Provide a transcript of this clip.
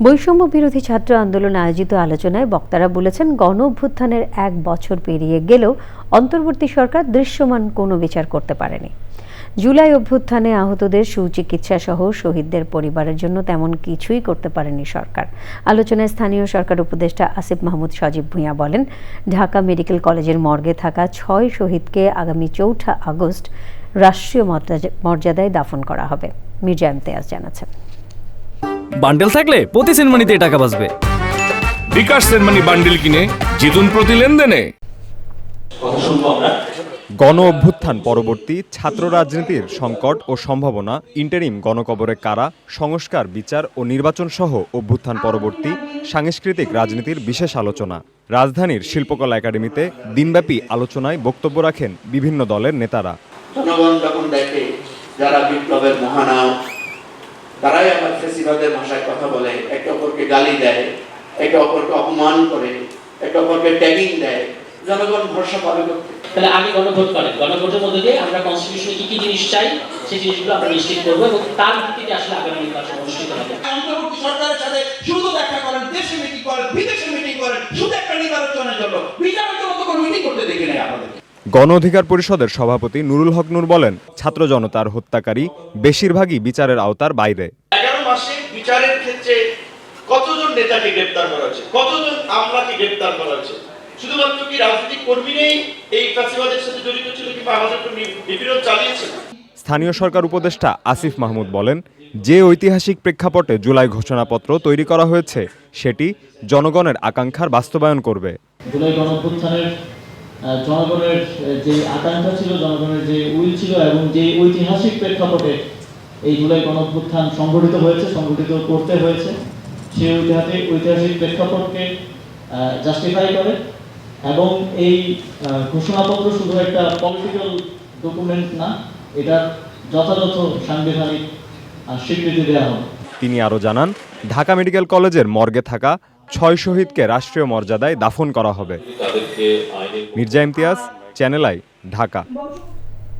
বৈষম্য বিরোধী ছাত্র আন্দোলন আয়োজিত আলোচনায় বক্তারা বলেছেন গণ অভ্যুত্থানের এক বছর পেরিয়ে গেলেও অন্তর্বর্তী সরকার দৃশ্যমান কোনো বিচার করতে পারেনি। জুলাই অভ্যুত্থানে আহতদের সুচিকিৎসা সহ শহীদদের পরিবারের জন্য তেমন কিছুই করতে পারেনি সরকার। আলোচনায় স্থানীয় সরকার উপদেষ্টা আসিফ মাহমুদ সজীব ভূঁইয়া বলেন, ঢাকা মেডিকেল কলেজের মর্গে থাকা ছয় শহীদকে আগামী চৌঠা আগস্ট রাষ্ট্রীয় মর্যাদায় দাফন করা হবে। মির্জা ইমতিয়াজ জানাচ্ছেন। বান্ডেল থাকলে প্রতি সেনমানিতে টাকা বাঁচবে। বিকাশ সেনমানি বান্ডিল কিনে জিতুন প্রতি লেনদেনে। গণ অভ্যুত্থান পরবর্তী ছাত্র রাজনীতির সংকট ও সম্ভাবনা ইন্টারিম গণকবরে কারা সংস্কার বিচার ও নির্বাচন সহ অভ্যুত্থান পরবর্তী সাংস্কৃতিক রাজনীতির বিশেষ আলোচনা। রাজধানীর শিল্পকলা একাডেমিতে দিনব্যাপী আলোচনায় বক্তব্য রাখেন বিভিন্ন দলের নেতারা। জনগণ যখন দেখে যারা বিপ্লবের মহানায়ক তারাই আবার ফেসিবাদের ভাষায় কথা বলে একে অপরকে গালি দেয় একে অপরকে অপমান করে একে অপরকে ট্যাগিং দেয়। জনগণ ভরসা পাবে করতে তাহলে আগে গণভোট করেন গণভোটের মধ্যে দিয়ে আমরা কনস্টিটিউশনে কি কি জিনিস চাই সেই জিনিসগুলো আমরা নিশ্চিত করব এবং তার ভিত্তিতে আসলে আগামী নির্বাচন অনুষ্ঠিত হবে। অন্তর্বর্তী সরকারের সাথে শুধু দেখা করেন দেশে মিটিং করেন বিদেশে মিটিং করেন শুধু একটা নির্বাচনের জন্য। বিচারের জন্য তো কোনো মিটিং করতে দেখি নাই আমাদের গণ অধিকার পরিষদের সভাপতি নুরুল হক নূর বলেন ছাত্র জনতার হত্যাকারী বেশিরভাগই বিচারের আওতার বাইরে। এগারো মাসে বিচারের ক্ষেত্রে কতজন নেতাকে গ্রেপ্তার করা হয়েছে? কতজন আমলাকে গ্রেপ্তার করা হয়েছে? শুধুমাত্র কি রাজনৈতিক কর্মী নেই এই ফ্যাসিবাদের সাথে জড়িত ছিল কিংবা আমাদের চালিয়েছে? স্থানীয় সরকার উপদেষ্টা আসিফ মাহমুদ বলেন যে ঐতিহাসিক প্রেক্ষাপটে জুলাই ঘোষণাপত্র তৈরি করা হয়েছে সেটি জনগণের আকাঙ্ক্ষার বাস্তবায়ন করবে। জুলাই গণঅভ্যুত্থানের জনগণের যে আকাঙ্ক্ষা ছিল, জনগণের যে উইল ছিল এবং যে ঐতিহাসিক প্রেক্ষাপটে এই জুলাই গণঅভ্যুত্থান সংগঠিত হয়েছে সংগঠিত করতে হয়েছে, সেই ঐতিহাসিক ঐতিহাসিক প্রেক্ষাপটকে জাস্টিফাই করে এবং এই ঘোষণাপত্র শুধু একটা পলিটিক্যাল ডকুমেন্ট না, এটার যথাযথ সাংবিধানিক স্বীকৃতি দেওয়া হবে। তিনি আরও জানান, ঢাকা মেডিকেল কলেজের মর্গে থাকা ছয় শহীদকে রাষ্ট্রীয় মর্যাদায় দাফন করা হবে। Mirza Imtiaz channel I Dhaka.